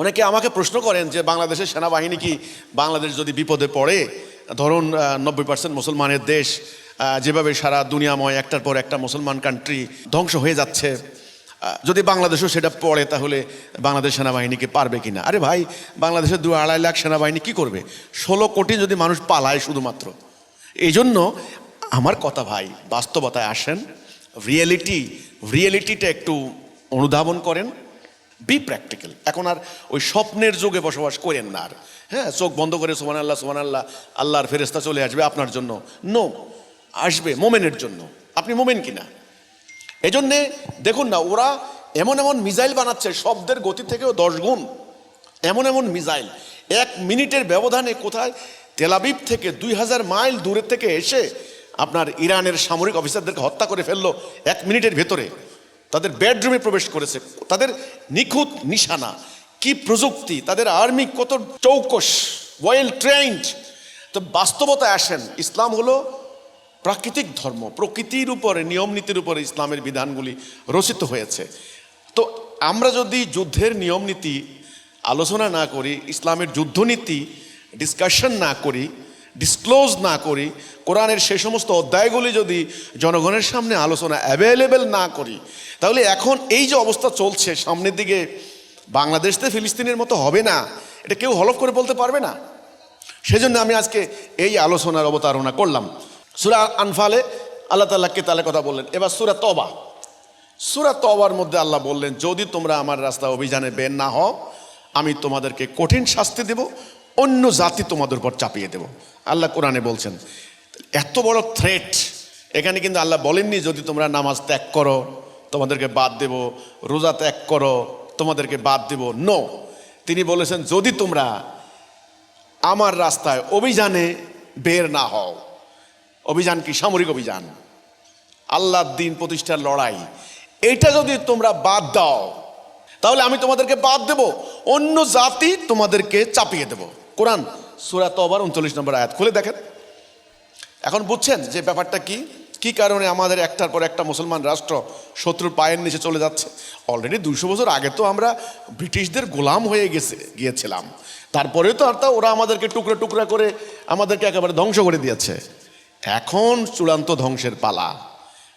অনেকে আমাকে প্রশ্ন করেন যে বাংলাদেশের সেনাবাহিনী কি বাংলাদেশ যদি বিপদে পড়ে, ধরুন নব্বই পার্সেন্ট মুসলমানের দেশ যেভাবে সারা দুনিয়াময় একটার পর একটা মুসলমান কান্ট্রি ধ্বংস হয়ে যাচ্ছে যদি বাংলাদেশও সেটা পড়ে, তাহলে বাংলাদেশ সেনাবাহিনীকে পারবে কিনা? আরে ভাই, বাংলাদেশের দু আড়াই লাখ সেনাবাহিনী কি করবে? ষোলো কোটি যদি মানুষ পালায় শুধুমাত্র। এই জন্য আমার কথা ভাই, বাস্তবতায় আসেন রিয়েলিটি রিয়েলিটিটা একটু অনুধাবন করেন। বি প্র্যাকটিক্যাল এখন আর ওই স্বপ্নের যুগে বসবাস করেন না আর। হ্যাঁ চোখ বন্ধ করে সোমান আল্লাহ সোমান আল্লাহ আল্লাহর ফেরেস্তা চলে আসবে আপনার জন্য। নো আসবে মোমেনের জন্য। আপনি মোমেন কিনা? এই জন্যে দেখুন না, ওরা এমন এমন মিসাইল বানাচ্ছে, শব্দের গতি থেকেও দশ গুণ। এমন এমন মিসাইল। এক মিনিটের ব্যবধানে কোথায়? তেলাবিব থেকে দুই হাজার মাইল দূরের থেকে এসে আপনার ইরানের সামরিক অফিসারদেরকে হত্যা করে ফেলল এক মিনিটের ভেতরে। তাদের বেডরুমে প্রবেশ করেছে। তাদের নিখুঁত নিশানা, কি প্রযুক্তি, তাদের আর্মি কত চৌকস ওয়েল ট্রেন্ড তো বাস্তবতায় আসেন, ইসলাম হলো প্রাকৃতিক ধর্ম, প্রকৃতির উপরে, নিয়ম নীতির উপরে ইসলামের বিধানগুলি রচিত হয়েছে। তো আমরা যদি যুদ্ধের নিয়ম নীতি আলোচনা না করি, ইসলামের যুদ্ধনীতি ডিসকাশন না করি ডিসক্লোজ না করি, কোরআনের সে সমস্ত অধ্যায়গুলি যদি জনগণের সামনে আলোচনা অ্যাভেলেবেল না করি, তাহলে এখন এই যে অবস্থা চলছে, সামনের দিকে বাংলাদেশতে ফিলিস্তিনের মতো হবে না, এটা কেউ হলফ করে বলতে পারবে না। সেজন্য আমি আজকে এই আলোচনার অবতারণা করলাম। সুরা আনফালে আল্লাহ তাল্লাহ তালে কথা বললেন? এবার সুরা তবা সুরা তবার মধ্যে আল্লাহ বললেন, যদি তোমরা আমার রাস্তা অভিযানে বের না হও, আমি তোমাদেরকে কঠিন শাস্তি দেব অন্য জাতি তোমাদের উপর চাপিয়ে দেব। আল্লাহ কোরআনে বলছেন, এত বড় থ্রেট এখানে কিন্তু আল্লাহ বলেননি, যদি তোমরা নামাজ ত্যাগ করো, তোমাদেরকে বাদ দেব, রোজা ত্যাগ করো, তোমাদেরকে বাদ দেব। নো তিনি বলেছেন, যদি তোমরা আমার রাস্তায় অভিযানে বের না হও, অভিযান কি সামরিক অভিযান? আল্লাহর দিন প্রতিষ্ঠার লড়াই। এটা যদি তোমরা বাদ দাও, তাহলে আমি তোমাদেরকে বাদ দেব, অন্য জাতি তোমাদেরকে চাপিয়ে দেব। কোরআন সুরাত আবার উনচল্লিশ নম্বর আয়াত। খুলে দেখেন। এখন বুঝছেন যে ব্যাপারটা কি? কি কারণে আমাদের একটার পর একটা মুসলমান রাষ্ট্র শত্রুর পায়ের নিচে চলে যাচ্ছে? অলরেডি দুশো বছর আগে তো আমরা ব্রিটিশদের গোলাম হয়ে গেছে, গিয়েছিলাম। তারপরে তো আর তা ওরা আমাদেরকে টুকরা টুকরা করে আমাদেরকে একেবারে ধ্বংস করে দিয়েছে। এখন চূড়ান্ত ধ্বংসের পালা।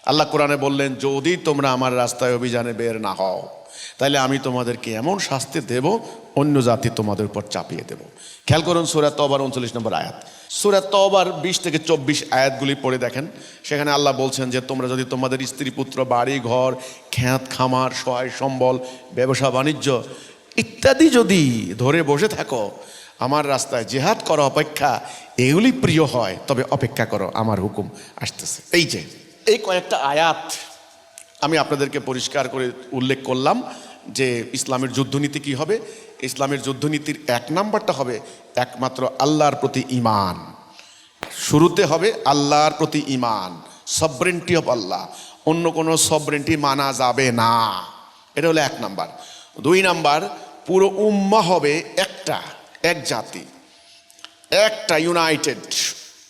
আল্লাহ কোরআনে বললেন, যদি তোমরা আমার রাস্তায় অভিযানে বের না হও তাহলে আমি তোমাদেরকে এমন শাস্তি দেব, অন্য জাতি তোমাদের উপর চাপিয়ে দেব। খেয়াল করুন সুরাত তবার উনচল্লিশ নম্বর আয়াত। সুরাত তবার বিশ থেকে চব্বিশ আয়াতগুলি পড়ে দেখেন। সেখানে আল্লাহ বলছেন যে, তোমরা যদি তোমাদের স্ত্রী, পুত্র, বাড়ি, ঘর খ্যাত খামার সহায় সম্বল, ব্যবসা, বাণিজ্য ইত্যাদি যদি ধরে বসে থাকো, আমার রাস্তায় জেহাদ করা অপেক্ষা এগুলি প্রিয় হয়, তবে অপেক্ষা করো, আমার হুকুম আসতেছে। এই যে, এই কয়েকটা আয়াত আমি আপনাদেরকে পরিষ্কার করে উল্লেখ করলাম যে ইসলামের যুদ্ধনীতি কি হবে? ইসলামের যুদ্ধনীতির এক নাম্বারটা হবে একমাত্র আল্লাহর প্রতি ইমান শুরুতে হবে আল্লাহর প্রতি ইমান সবরেন্টি অফ আল্লাহ। অন্য কোনো সবরেন্টি মানা যাবে না। এটা হলো এক নাম্বার। দুই নাম্বার, পুরো উম্মা হবে একটা, এক জাতি, একটা ইউনাইটেড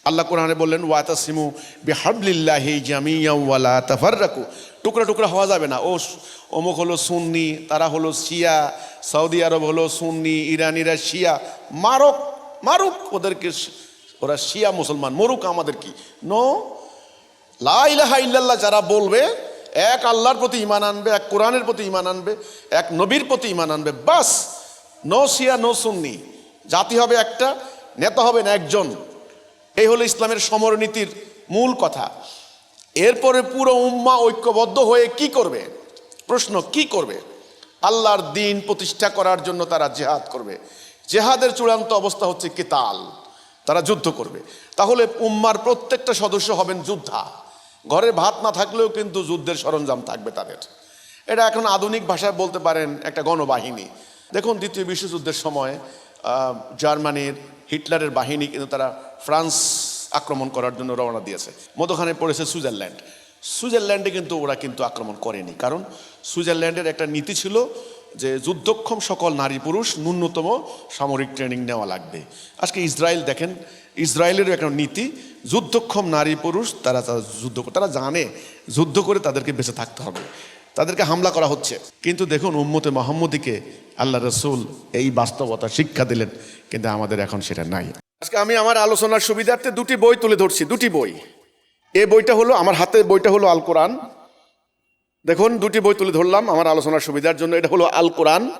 আল্লাহ কোরআনে বললেন ওয়াতাসিমু বিহাবলিল্লাহি জামিয়া ওয়ালা তাফাররাকু। টুকরা টুকরা হওয়া যাবে না। ও অমুক হলো সুন্নি, তারা হলো শিয়া, সৌদি আরব হলো সুন্নি, ইরানিরা শিয়া। মারক, মারুক ওদেরকে ওরা শিয়া মুসলমান, মরুক আমাদের কি? নো। লা ইলাহা ইল্লাল্লাহ যারা বলবে, এক আল্লাহর প্রতি ইমান আনবে, এক কোরআনের প্রতি ইমান আনবে, এক নবীর প্রতি ইমান আনবে, বাস। নো শিয়া, নো সুন্নি। জাতি হবে একটা, নেতা হবেন একজন। এই হলো ইসলামের সমরনীতির মূল কথা। এরপরে পুরো উম্মা ঐক্যবদ্ধ হয়ে কি করবে? প্রশ্ন, কি করবে? আল্লাহর দিন প্রতিষ্ঠা করার জন্য তারা জেহাদ করবে। জেহাদের চূড়ান্ত অবস্থা হচ্ছে কেতাল। তারা যুদ্ধ করবে। তাহলে উম্মার প্রত্যেকটা সদস্য হবেন যোদ্ধা। ঘরে ভাত না থাকলেও কিন্তু যুদ্ধের সরঞ্জাম থাকবে তাদের। এটা এখন আধুনিক ভাষায় বলতে পারেন একটা গণবাহিনী। দেখুন, দ্বিতীয় বিশ্বযুদ্ধের সময় জার্মানির হিটলারের বাহিনী কিন্তু তারা ফ্রান্স আক্রমণ করার জন্য রওনা দিয়েছে। মধ্যখানে পড়েছে সুইজারল্যান্ড। সুইজারল্যান্ডে কিন্তু ওরা কিন্তু আক্রমণ করেনি। কারণ সুইজারল্যান্ডের একটা নীতি ছিল যে যুদ্ধক্ষম সকল নারী পুরুষ ন্যূনতম সামরিক ট্রেনিং নেওয়া লাগবে। আজকে ইসরায়েল দেখেন, ইসরায়েলেরও একটা নীতি, যুদ্ধক্ষম নারী পুরুষ, তারা তারা যুদ্ধ, তারা জানে যুদ্ধ করে তাদেরকে বেঁচে থাকতে হবে। তাদেরকে হামলা করা হচ্ছে। কিন্তু দেখুন, উম্মতে মোহাম্মদীকে আল্লাহ রসুল এই বাস্তবতা শিক্ষা দিলেন, কিন্তু আমাদের এখন সেটা নাই। আজকে আমি আমার আলোচনার সুবিধার্থে দুটি বই তুলে ধরছি, দুটি বই। এ বইটা হলো, আমার হাতে বইটা হলো আল কোরআন দেখুন, দুটি বই তুলে ধরলাম আমার আলোচনার সুবিধার জন্য। এটা হলো আল কোরআন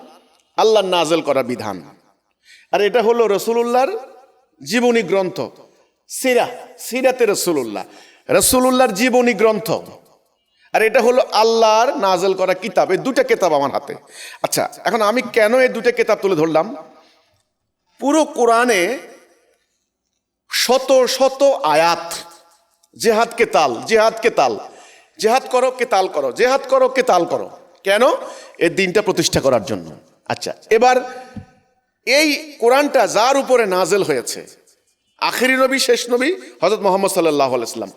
আল্লাহ নাজেল করা বিধান। আর এটা হলো রসুলুল্লাহর জীবনী গ্রন্থ, সিরা, সিরাতে রসুলুল্লাহ, রসুলুল্লাহর জীবনী গ্রন্থ। আর এটা হলো আল্লাহর নাজেল করা কিতাব। এই দুটা কিতাব আমার হাতে। আচ্ছা এখন আমি কেন এই দুটা কিতাব তুলে ধরলাম? পুরো কোরআনে শত শত আয়াত। জেহাদ কেতাল জেহাদ কেতাল জেহাদ করো কেতাল করো, জেহাদ করো কেতাল করো। কেন? এর দিনটা প্রতিষ্ঠা করার জন্য। আচ্ছা এবার এই কোরআনটা যার উপরে নাজেল হয়েছে, আখেরি নবী, শেষ নবী হজরত মোহাম্মদ সাল্লাহ আলাইসলাম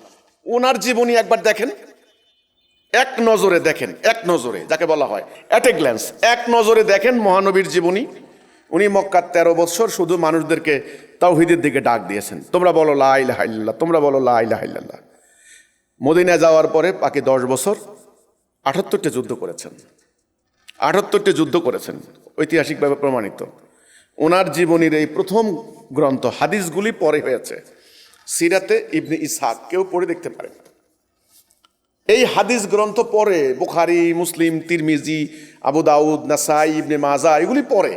ওনার জীবনী একবার দেখেন। এক নজরে দেখেন, এক নজরে, যাকে বলা হয় অ্যাট এ গ্ল্যান্স এক নজরে দেখেন মহানবীর জীবনী। উনি মক্কার তেরো বছর শুধু মানুষদেরকে তাওহিদের দিকে ডাক দিয়েছেন। তোমরা বলো লাইলা হাইল্লাহ তোমরা বলো লাইলা হাইল্লাহ মদিনা যাওয়ার পরে বাকি দশ বছর আটাত্তরটি যুদ্ধ করেছেন। আটাত্তরটি যুদ্ধ করেছেন, ঐতিহাসিকভাবে প্রমাণিত। ওনার জীবনীর এই প্রথম গ্রন্থ, হাদিসগুলি পরে হয়েছে। সিরাতে ইবনে ইসহাক, কেউ পড়ে দেখতে পারেন। এই হাদিস গ্রন্থ পরে, বুখারি, মুসলিম, তিরমিজি, আবু দাউদ, নাসাই, ইবনে মাজা, এগুলি পরে।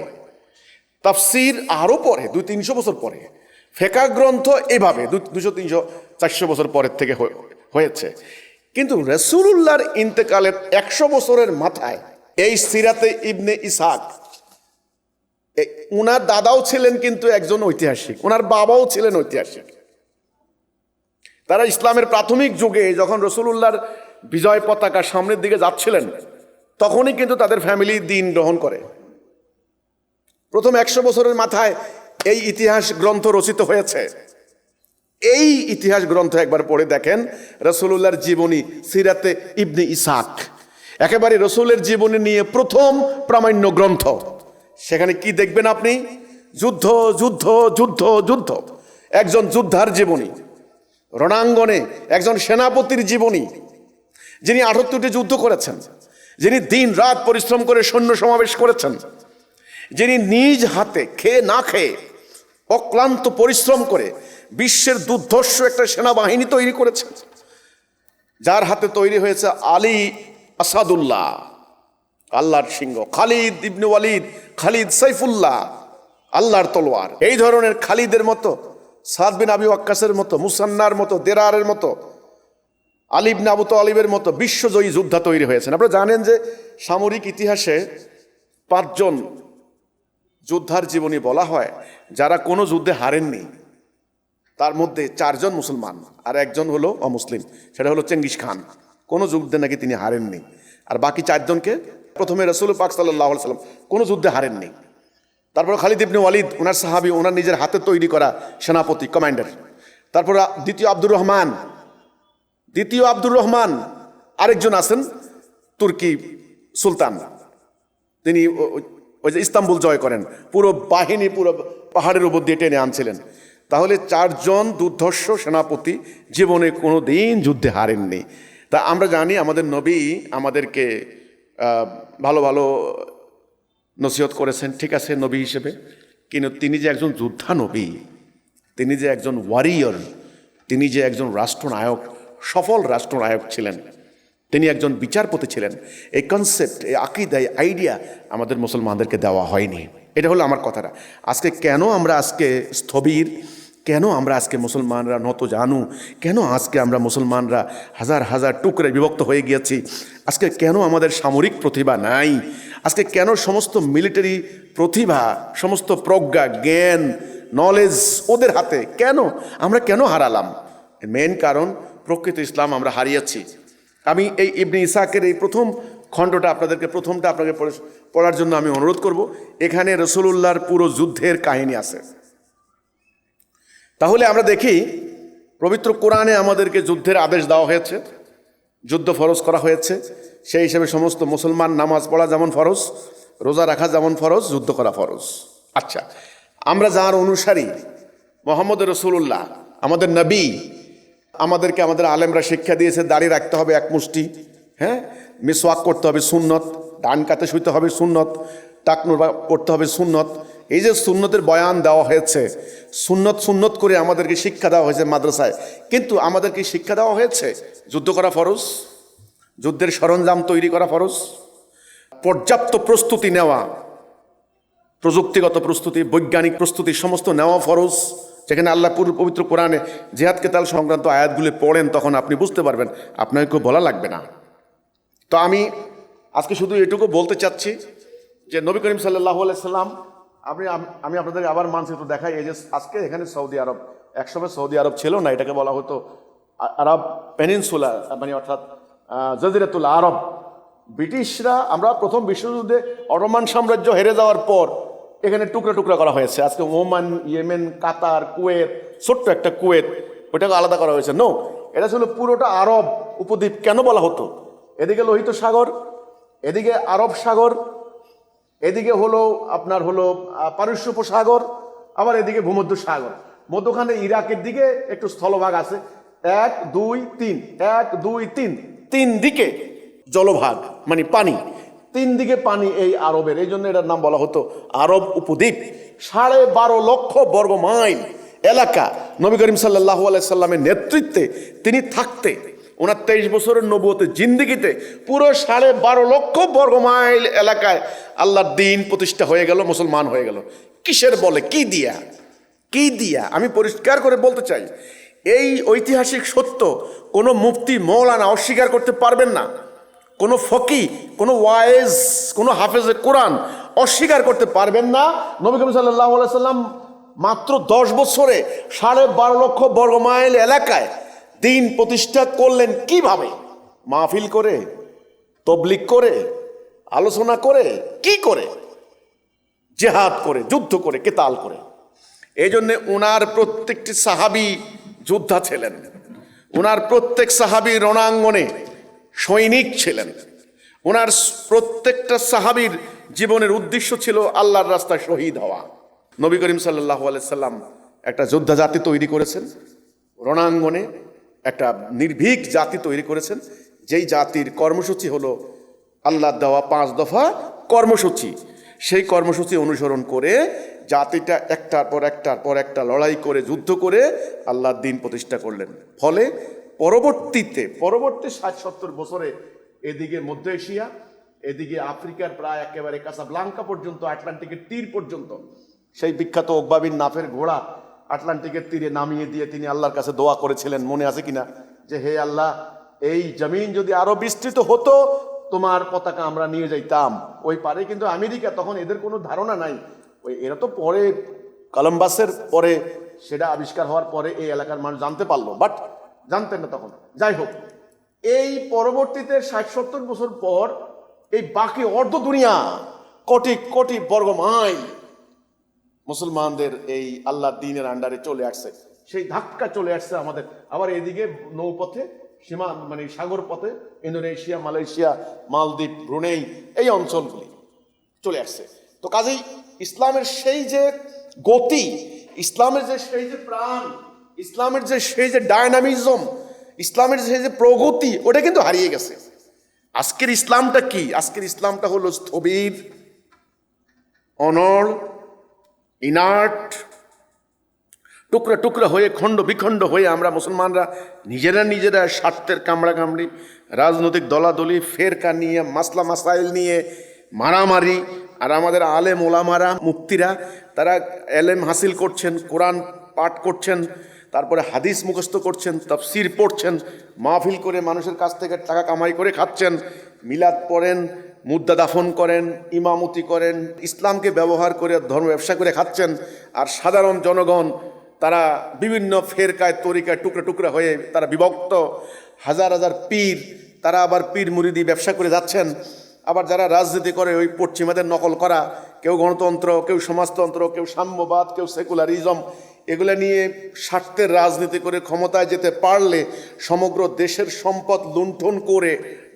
তাফসির আরও পরে, দুই তিনশো বছর পরে। ফেকা গ্রন্থ এভাবে দুশো তিনশো, চারশো বছর পরের থেকে হয়ে- হয়েছে। কিন্তু রসুল্লাহর ইন্তেকালের একশো বছরের মাথায় এই সিরাতে ইবনে ইসাক উনার দাদাও ছিলেন কিন্তু একজন ঐতিহাসিক ওনার বাবাও ছিলেন ঐতিহাসিক। তারা ইসলামের প্রাথমিক যুগে যখন রসুলুল্লাহর বিজয় পতাকা সামনের দিকে যাচ্ছিলেন, তখনই কিন্তু তাদের ফ্যামিলি দিন গ্রহণ করে। প্রথম একশো বছরের মাথায় এই ইতিহাস গ্রন্থ রচিত হয়েছে। এই ইতিহাস গ্রন্থ একবার পড়ে দেখেন রসুল্লাহর জীবনী সিরাতে ইবনে ইসাক। একেবারে রসুলের জীবনী নিয়ে প্রথম প্রামাণ্য গ্রন্থ। সেখানে কি দেখবেন আপনি? যুদ্ধ যুদ্ধ যুদ্ধ যুদ্ধ। একজন যোদ্ধার জীবনী। রণাঙ্গনে একজন সেনাপতির জীবনী। যিনি আটাত্তরটি যুদ্ধ করেছেন। যিনি দিন রাত পরিশ্রম করে সৈন্য সমাবেশ করেছেন। যিনি নিজ হাতে খেয়ে না খেয়ে অক্লান্ত পরিশ্রম করে বিশ্বের দুর্ধর্ষ একটা সেনাবাহিনী তৈরি করেছেন। যার হাতে তৈরি হয়েছে আলী আসাদুল্লাহ, আল্লাহর সিংহ, খালিদ ইবনু ওয়ালিদ, খালিদ সাইফুল্লাহ, আল্লাহর তলোয়ার। এই ধরনের খালিদের মতো, সাদ বিন আবি ওয়াক্কাসের মতো, মুসান্নার মতো, দেরারের মতো আলিব নাবুত আলিবের মতো বিশ্বজয়ী যোদ্ধা তৈরি হয়েছেন। আপনারা জানেন যে সামরিক ইতিহাসে পাঁচজন যোদ্ধার জীবনী বলা হয়, যারা কোনো যুদ্ধে হারেননি। তার মধ্যে চারজন মুসলমান আর একজন হলো অমুসলিম, সেটা হলো চেঙ্গিস খান। কোনো যুদ্ধে নাকি তিনি হারেননি। আর বাকি চারজনকে প্রথমে রসুল পাক সাল্লাহ সাল্লাম কোনো যুদ্ধে হারেননি। তারপর খালিদ ইবনে ওয়ালিদ, ওনার সাহাবি, ওনার নিজের হাতে তৈরি করা সেনাপতি, কমান্ডার। তারপর দ্বিতীয় আব্দুর রহমান, দ্বিতীয় আব্দুর রহমান, আরেকজন আছেন তুর্কি সুলতান। তিনি ওই যে ইস্তাম্বুল জয় করেন, পুরো বাহিনী পুরো পাহাড়ের উপর দিয়ে টেনে আনছিলেন। তাহলে চারজন দুর্ধর্ষ সেনাপতি জীবনে কোনো দিন যুদ্ধে হারেননি। তা আমরা জানি আমাদের নবী আমাদেরকে ভালো ভালো নসিহত করেছেন, ঠিক আছে নবী হিসেবে, কিন্তু তিনি যে একজন যোদ্ধা নবী, তিনি যে একজন ওয়ারিয়র তিনি যে একজন রাষ্ট্রনায়ক, সফল রাষ্ট্রনায়ক ছিলেন। তিনি একজন বিচারপতি ছিলেন। এই কনসেপ্ট এই আকিদা এই আইডিয়া আমাদের মুসলমানদেরকে দেওয়া হয়নি। এটা হলো আমার কথাটা। আজকে কেন আমরা আজকে স্থবির? কেন আমরা আজকে মুসলমানরা নত জানু? কেন আজকে আমরা মুসলমানরা হাজার হাজার টুকরে বিভক্ত হয়ে গিয়েছি? আজকে কেন আমাদের সামরিক প্রতিভা নাই? আজকে কেন সমস্ত মিলিটারি প্রতিভা, সমস্ত প্রজ্ঞা, জ্ঞান নলেজ ওদের হাতে? কেন? আমরা কেন হারালাম? মেন কারণ, প্রকৃত ইসলাম আমরা হারিয়েছি। আমি এই ইবনে ইসাকের এই প্রথম খণ্ডটা আপনাদেরকে, প্রথমটা আপনাকে পড়ার জন্য আমি অনুরোধ করব। এখানে রসুলুল্লাহর পুরো যুদ্ধের কাহিনী আছে। তাহলে আমরা দেখি, পবিত্র কোরআনে আমাদেরকে যুদ্ধের আদেশ দেওয়া হয়েছে, যুদ্ধ ফরজ করা হয়েছে। সেই হিসেবে সমস্ত মুসলমান নামাজ পড়া যেমন ফরজ, রোজা রাখা যেমন ফরজ, যুদ্ধ করা ফরজ। আচ্ছা আমরা যার অনুসারী, মোহাম্মদ রসুল্লাহ আমাদের নবী আমাদেরকে, আমাদের আলেমরা শিক্ষা দিয়েছে দাড়ি রাখতে হবে এক মুষ্টি হ্যাঁ? মিসওয়াক করতে হবে সুন্নত, ডান কাতে শুইতে হবে সুন্নত, টাকনুর পড়তে হবে সুন্নত। এই যে সুন্নতের বয়ান দেওয়া হয়েছে, সুন্নত সুন্নত করে আমাদেরকে শিক্ষা দেওয়া হয়েছে মাদ্রাসায়। কিন্তু আমাদেরকে শিক্ষা দেওয়া হয়েছে যুদ্ধ করা ফরজ, যুদ্ধের সরঞ্জাম তৈরি করা ফরজ, পর্যাপ্ত প্রস্তুতি নেওয়া, প্রযুক্তিগত প্রস্তুতি, বৈজ্ঞানিক প্রস্তুতি, সমস্ত নেওয়া ফরজ। যেখানে আল্লাহ পবিত্র কোরআনে জেহাদ কেতাল সংক্রান্ত আয়াতগুলি পড়েন, তখন আপনি বুঝতে পারবেন, আপনাকে কেউ বলা লাগবে না। তো আমি আজকে শুধু এটুকু বলতে চাচ্ছি যে নবী করিম সাল্লাহ সাল্লাম আপনি আমি আপনাদের আবার মানচিত্র দেখাই, এই যে আজকে এখানে সৌদি আরব, একসময় সৌদি আরব ছিল না, এটাকে বলা হতো আরব পেনিনসুলা মানে অর্থাৎ জজিরাতুল আরব। ব্রিটিশরা আমরা প্রথম বিশ্বযুদ্ধে অটোমান সাম্রাজ্য হেরে যাওয়ার পর এখানে টুকরা টুকরা করা হয়েছে। আজকে ওমান, ইয়েমেন, কাতার, কুয়েত, ছোট্ট একটা কুয়েত ওটাকে আলাদা করা হয়েছে। নো এটা ছিল পুরোটা আরব উপদ্বীপ। কেন বলা হতো? এদিকে লোহিত সাগর, এদিকে আরব সাগর, এদিকে হলো আপনার হলো পারস্য উপসাগর আবার এদিকে ভূমধ্য সাগর। মধ্যখানে ইরাকের দিকে একটু স্থলভাগ আছে। এক, দুই, তিন। এক, দুই, তিন। তিন দিকে জলভাগ মানে পানি। তিন দিকে পানি এই আরবের, এই জন্য এটার নাম বলা হতো আরব উপদ্বীপ। সাড়ে বারো লক্ষ বর্গ মাইল এলাকা নবী করিম সাল্লাহ সাল্লামের নেতৃত্বে তিনি থাকতে। ওনার তেইশ বছরের নবুয়তে জিন্দিগিতে পুরো সাড়ে বারো লক্ষ বর্গ মাইল এলাকায় আল্লাহর দিন প্রতিষ্ঠা হয়ে গেল, মুসলমান হয়ে গেল। কিসের বলে? কি দিয়া? কি দিয়া? আমি পরিষ্কার করে বলতে চাই, এই ঐতিহাসিক সত্য কোনো মুফতি মৌলানা অস্বীকার করতে পারবেন না। কোনো ফকি, কোনো ওয়াইজ, কোনো হাফেজে কোরআন অস্বীকার করতে পারবেন না। নবী করিম সাল্লাহ সাল্লাম মাত্র দশ বছরে সাড়ে বারো লক্ষ বর্গ মাইল এলাকায় দিন প্রতিষ্ঠা করলেন কীভাবে? মাহফিল করে তবলিক করে, আলোচনা করে, কি করে? জেহাদ করে, যুদ্ধ করে, কেতাল করে। এই জন্যে ওনার প্রত্যেকটি সাহাবি যোদ্ধা ছিলেন। ওনার প্রত্যেক সাহাবি রণাঙ্গনে সৈনিক ছিলেন। ওনার প্রত্যেকটা সাহাবির জীবনের উদ্দেশ্য ছিল আল্লাহর রাস্তায় শহীদ হওয়া। নবী করিম সাল্লাহ সাল্লাম একটা যোদ্ধা জাতি তৈরি করেছেন। রণাঙ্গনে একটা নির্ভীক জাতি তৈরি করেছেন। যেই জাতির কর্মসূচি হলো আল্লাহ দেওয়া পাঁচ দফা কর্মসূচি। সেই কর্মসূচি অনুসরণ করে জাতিটা একটার পর একটার পর একটা লড়াই করে, যুদ্ধ করে আল্লাহর দিন প্রতিষ্ঠা করলেন। ফলে পরবর্তীতে, পরবর্তী ষাট সত্তর বছরে এদিকে মধ্য এশিয়া, এদিকে আফ্রিকার প্রায় একেবারে কাসাবলাঙ্কা পর্যন্ত, আটলান্টিকের তীর পর্যন্ত, সেই বিখ্যাত ওকবাবিন নাফের ঘোড়া আটলান্টিকের তীরে নামিয়ে দিয়ে তিনি আল্লাহর কাছে দোয়া করেছিলেন। মনে আছে কিনা? যে হে আল্লাহ, এই জমিন যদি আরও বিস্তৃত হতো, তোমার পতাকা আমরা নিয়ে যাইতাম। ওই পারে কিন্তু আমেরিকা, তখন এদের কোনো ধারণা নাই। ওই এরা তো পরে, কলম্বাসের পরে সেটা আবিষ্কার হওয়ার পরে এই এলাকার মানুষ জানতে পারল। বাট জানতেন না তখন। যাই হোক, এই পরবর্তীতে ষাট সত্তর বছর পর এই বাকি অর্ধ দুনিয়া কোটি কোটি বর্গ মাইল মুসলমানদের এই আল্লাহ দিনের আন্ডারে চলে আসছে। সেই ধাক্কা চলে আসছে আমাদের। আবার এদিকে নৌপথে, সীমা মানে সাগর পথে ইন্দোনেশিয়া, মালয়েশিয়া, মালদ্বীপ, ব্রুনেই এই অঞ্চলগুলি চলে আসছে। তো কাজেই ইসলামের সেই যে গতি, ইসলামের যে সেই যে প্রাণ ইসলামের যে সেই যে ডায়নামিজম, ইসলামের সেই যে প্রগতি, ওটা কিন্তু হারিয়ে গেছে। আজকের ইসলামটা কি? আজকের ইসলামটা হলো স্থবির, অনড় ইনার্ট টুকরা টুকরা হয়ে, খণ্ড বিখণ্ড হয়ে আমরা মুসলমানরা নিজেরা নিজেরা স্বার্থের কামড়া কামড়ি রাজনৈতিক দলাদলি, ফেরকা নিয়ে, মাসলা মাসাইল নিয়ে মারামারি, আর আমাদের আলেম ওলামারা মুক্তিরা তারা এলেম হাসিল করছেন, কোরআন পাঠ করছেন তারপরে হাদিস মুখস্থ করছেন, তফসির পড়ছেন, মাহফিল করে মানুষের কাছ থেকে টাকা কামাই করে খাচ্ছেন, মিলাদ পড়েন, মুদ্রা দাফন করেন, ইমামতি করেন, ইসলামকে ব্যবহার করে ধর্ম ব্যবসা করে খাচ্ছেন, আর সাধারণ জনগণ, তারা বিভিন্ন ফেরকায়, তরিকায়, টুকরা টুকরা হয়ে তারা বিভক্ত, হাজার হাজার পীর, তারা আবার পীর মুরিদি ব্যবসা করে যাচ্ছেন, আবার যারা রাজনীতি করে ওই পশ্চিমাদের নকল করা, কেউ গণতন্ত্র, কেউ সমাজতন্ত্র, কেউ সাম্যবাদ, কেউ সেকুলারিজম এগুলা নিয়ে স্বার্থের রাজনীতি করে ক্ষমতায় যেতে পারলে সমগ্র দেশের সম্পদ লুণ্ঠন করে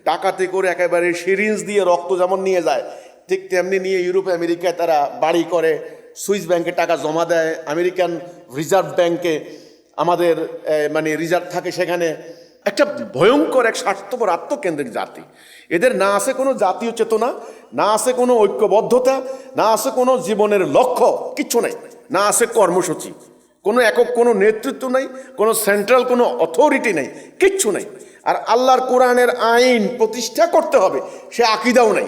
টাকাতে করে একেবারে সিরিঞ্জ দিয়ে রক্ত যেমন নিয়ে যায়, ঠিক তেমনি নিয়ে ইউরোপ, আমেরিকায় তারা বাড়ি করে, সুইস ব্যাংকে টাকা জমা দেয়, আমেরিকান রিজার্ভ ব্যাংকে আমাদের মানে রিজার্ভ থাকে সেখানে। একটা ভয়ঙ্কর, এক স্বার্থপর, আত্মকেন্দ্রিক জাতি। এদের না আছে কোনো জাতীয় চেতনা, না আছে কোনো ঐক্যবদ্ধতা, না আছে কোনো জীবনের লক্ষ্য, কিচ্ছু নাই। না আছে কর্মসূচি। কোনো একক, কোনো নেতৃত্ব নাই, কোনো সেন্ট্রাল, কোনো অথরিটি নেই, কিচ্ছু নাই। আর আল্লাহর কোরআনের আইন প্রতিষ্ঠা করতে হবে, সে আকিদাও নাই।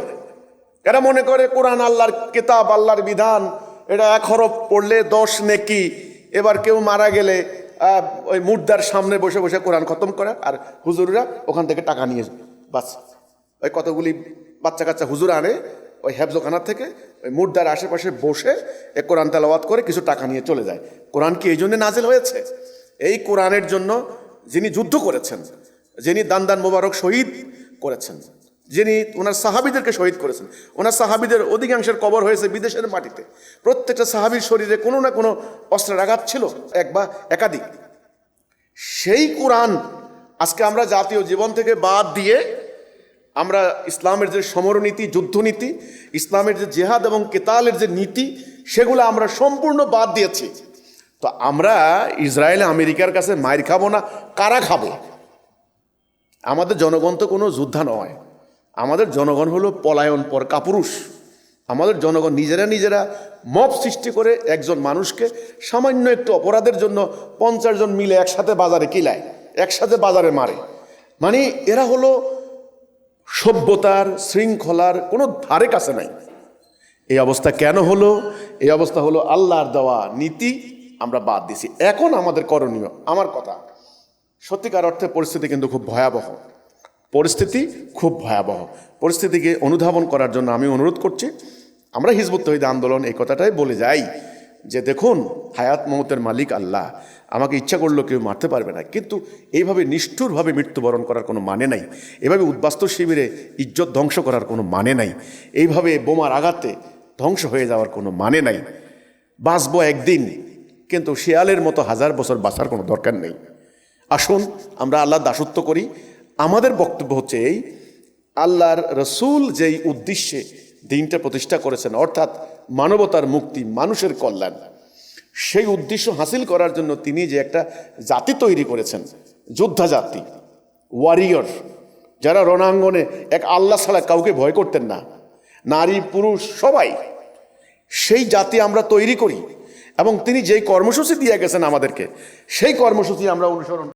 এরা মনে করে কোরআন আল্লাহর কেতাব, আল্লাহর বিধান, এটা এক হরফ পড়লে দশ নেকি, এবার কেউ মারা গেলে ওই মুর্দার সামনে বসে বসে কোরআন খতম করে, আর হুজুররা ওখান থেকে টাকা নিয়ে বাস, ওই কতগুলি বাচ্চা কাচ্চা হুজুর আনে ওই হেফজোখানার থেকে ওই মুর্দার আশেপাশে বসে এ কোরআন তেলাওয়াত করে কিছু টাকা নিয়ে চলে যায়। কোরআন কি এই জন্যে নাজেল হয়েছে? এই কোরআনের জন্য যিনি যুদ্ধ করেছেন, যিনি দান দান মোবারক শহীদ করেছেন, যিনি ওনার সাহাবিদেরকে শহীদ করেছেন, ওনার সাহাবিদের অধিকাংশের কবর হয়েছে বিদেশের মাটিতে। প্রত্যেকটা সাহাবির শরীরে কোনো না কোনো অস্ত্রের আঘাত ছিল, এক বা একাধিক। সেই কোরআন আজকে আমরা জাতীয় জীবন থেকে বাদ দিয়ে আমরা ইসলামের যে সমরনীতি, যুদ্ধনীতি, ইসলামের যে জেহাদ এবং কেতালের যে নীতি, সেগুলো আমরা সম্পূর্ণ বাদ দিয়েছি। তো আমরা ইসরায়েল আমেরিকার কাছে মায়ের খাব না, কারা খাব? আমাদের জনগণ তো কোনো যোদ্ধা নয়। আমাদের জনগণ হলো পলায়ন পর কাপুরুষ। আমাদের জনগণ নিজেরা নিজেরা মব সৃষ্টি করে একজন মানুষকে সামান্য একটু অপরাধের জন্য পঞ্চাশ জন মিলে একসাথে বাজারে কিলায়, একসাথে বাজারে মারে। মানে এরা হলো সভ্যতার শৃঙ্খলার কোনো ধারে কাছে নাই। এই অবস্থা কেন হলো? এই অবস্থা হলো আল্লাহর দেওয়া নীতি আমরা বাদ দিছি এখন আমাদের করণীয়, আমার কথা, সত্যিকার অর্থে পরিস্থিতি কিন্তু খুব ভয়াবহ। পরিস্থিতি খুব ভয়াবহ। পরিস্থিতিকে অনুধাবন করার জন্য আমি অনুরোধ করছি, আমরা হিজবুত তহিদ আন্দোলন এই কথাটাই বলে যাই যে দেখুন, হায়াত মমতের মালিক আল্লাহ। আমাকে ইচ্ছা করলেও কেউ মারতে পারবে না। কিন্তু এইভাবে নিষ্ঠুরভাবে মৃত্যুবরণ করার কোনো মানে নাই। এভাবে উদ্বাস্তু শিবিরে ইজ্জত ধ্বংস করার কোনো মানে নাই। এইভাবে বোমার আঘাতে ধ্বংস হয়ে যাওয়ার কোনো মানে নাই। বাঁচবো একদিন, কিন্তু শিয়ালের মতো হাজার বছর বাঁচার কোনো দরকার নেই। আসুন, আমরা আল্লাহর দাসত্ব করি। আমাদের বক্তব্য হচ্ছে এই, আল্লাহর রসুল যেই উদ্দেশ্যে দিনটা প্রতিষ্ঠা করেছেন, অর্থাৎ মানবতার মুক্তি, মানুষের কল্যাণ। সেই উদ্দেশ্য হাসিল করার জন্য তিনি যে একটা জাতি তৈরি করেছেন যোদ্ধা জাতি ওয়ারিয়র যারা রণাঙ্গনে এক আল্লাহ ছাড়া কাউকে ভয় করতেন না, নারী, পুরুষ, সবাই, সেই জাতি আমরা তৈরি করি এবং তিনি যেই কর্মসূচি দিয়ে গেছেন আমাদেরকে, সেই কর্মসূচি আমরা অনুসরণ